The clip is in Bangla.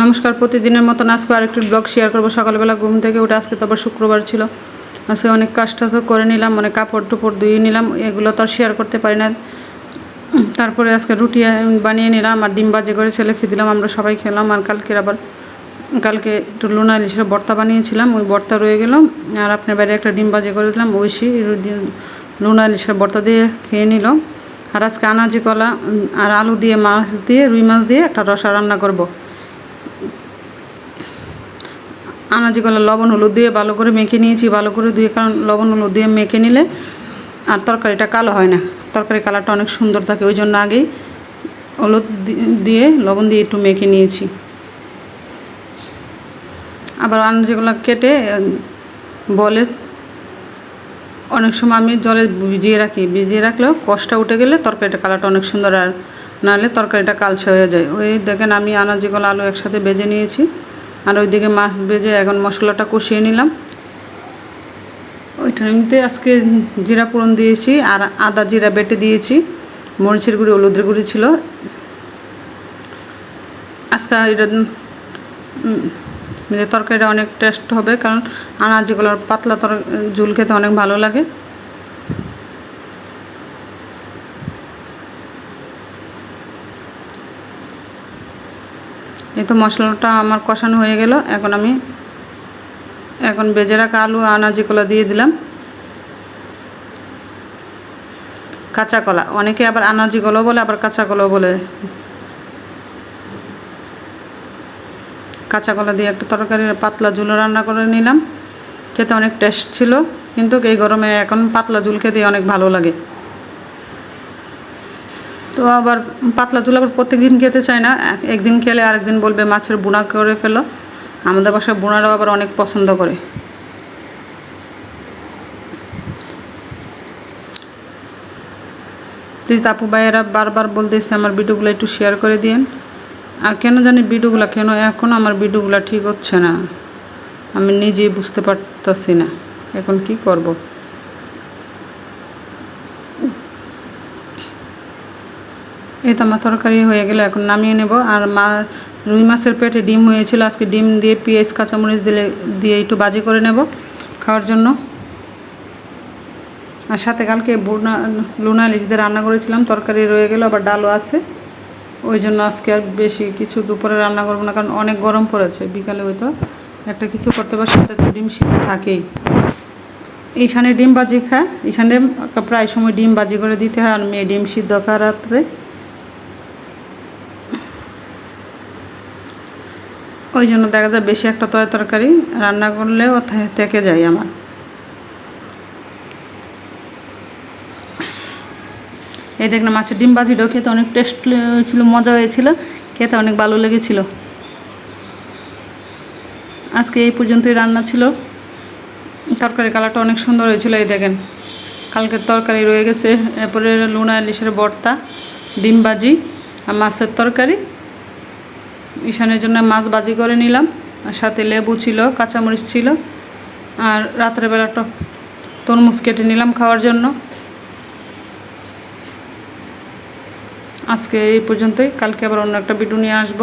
নমস্কার, প্রতিদিনের মতন আজকে আরেকটি ব্লগ শেয়ার করব। সকালবেলা ঘুম থেকে উঠে আজকে তো আবার শুক্রবার ছিল। আজকে অনেক কাজ টাজও করে নিলাম, অনেক কাপড় টুপড় ধুয়ে নিলাম, এগুলো তো আর শেয়ার করতে পারি না। তারপরে আজকে রুটি বানিয়ে নিলাম আর ডিম বাজে করে ছেলে খেয়ে দিলাম, আমরা সবাই খেলাম আর কালকের আবার, কালকে একটু লুনা ইলিশের ভর্তা বানিয়েছিলাম, ওই ভর্তা রয়ে গেল। আর আপনার বাইরে একটা ডিম বাজে করে দিলাম, ঐশী লুনা ইলিশের ভর্তা দিয়ে খেয়ে নিল। আর আজকে আনাজি কলা আর আলু দিয়ে মাছ দিয়ে, রুই মাছ দিয়ে একটা রসা রান্না করব। আনাজি কলা লবণ, হলুদ দিয়ে ভালো করে মেখে নিয়েছি, ভালো করে ধুয়ে, কারণ লবণ, হলুদ দিয়ে মেখে নিলে আর তরকারিটা কালো হয় না। তরকারি কালারটা অনেক সুন্দর থাকে, ওই জন্য আগেই হলুদ দিয়ে লবণ দিয়ে একটু মেখে নিয়েছি। আবার আনাজিগুলো কেটে বলে অনেক সময় আমি জলে ভিজিয়ে রাখি। ভিজিয়ে রাখলেও কষটা উঠে গেলে তরকারিটা কালারটা অনেক সুন্দর আর নাহলে তরকারিটা কালচে হয়ে যায়। ওই দেখেন আমি আনাজিগুলো আলু একসাথে বেজে নিয়েছি। আর ওইদিকে মাছ ভেজে এখন মশলাটা কষিয়ে নিলাম। ওইটাতে আজকে জিরা ফোড়ন দিয়েছি আর আদা জিরা বেটে দিয়েছি। মরিচের গুঁড়ি, হলুদের গুঁড়ি ছিল। আজকে এটা তরকারিটা অনেক টেস্ট হবে কারণ আনাজ যেগুলোর পাতলা তর, ঝুল খেতে অনেক ভালো লাগে। এই তো মশলাটা আমার কষানো হয়ে গেল। এখন আমি এখন বেজে রাখা আলু আনাজিগুলো দিয়ে দিলাম। কাঁচা কলা। অনেকে আবার আনাজি কলাও বলে, আবার কাঁচা কলাও বলে। কাঁচা কলা দিয়ে একটা তরকারি, পাতলা ঝুলো রান্না করে নিলাম। খেতে অনেক টেস্ট ছিল, কিন্তু এই গরমে এখন পাতলা ঝুল খেতে অনেক ভালো লাগে। তো আবার পাতলা ঝুল আবার প্রত্যেক দিন খেতে চায় না। একদিন খেলে আরেকদিন বলবে, মাছের বুনা করে ফেলো। আমাদের বাসায় বুনারাও আবার অনেক পছন্দ করে। প্লিজ আপু ভাইয়েরা বারবার বলতেছে আমার ভিডিওগুলো একটু শেয়ার করে দিন আর কেন জানি ভিডিওগুলো, কেন এখন আমার ভিডিওগুলো ঠিক হচ্ছে না? আমি নিজেই বুঝতে পারতাছি না। এখন কি করব? এই তো আমার তরকারি হয়ে গেল, এখন নামিয়ে নেব। আর মা, রুই মাছের পেটে ডিম হয়েছিল, আজকে ডিম দিয়ে পেঁয়াজ, কাঁচামরিচ দিলে, দিয়ে একটু বাজি করে নেব খাওয়ার জন্য। আর সাথে কালকে বুনা, লুনা ইলিশ দিয়ে রান্না করেছিলাম, তরকারি রয়ে গেল, আবার ডালও আছে। ওই জন্য আজকে আর বেশি কিছু দুপুরে রান্না করব না, কারণ অনেক গরম পড়েছে বিকালে হয়তো। একটা কিছু করতে পারে সাথে তো ডিম সিদ্ধ থাকেই। এইখানে ডিম বাজি খায় এইখানে প্রায় সময় ডিম বাজি করে দিতে হয়, আর মেয়ে ডিম সিদ্ধ খায় রাত্রে। ওই জন্য দেখা যায় বেশি একটা তয় তরকারি রান্না করলেও থেকে যায় আমার। এই দেখ না মাছের ডিম বাজিটাও খেতে অনেক টেস্ট ছিল, মজা হয়েছিল, খেতে অনেক ভালো লেগেছিল। আজকে এই পর্যন্তই রান্না ছিল। তরকারি কালারটা অনেক সুন্দর হয়েছিল, এই দেখেন। কালকের তরকারি রয়ে গেছে, এরপরে লুনা ইলিশের ভর্তা ডিম বাজি আর মাছের তরকারি। ঈশানের জন্য মাছ বাজি করে নিলাম, আর সাথে লেবু ছিল, কাঁচামরিচ ছিল, আর রাত্রেবেলাটা তরমুজ কেটে নিলাম খাওয়ার জন্য। আজকে এই পর্যন্তই, কালকে আবার অন্য একটা ভিডিও নিয়ে আসব।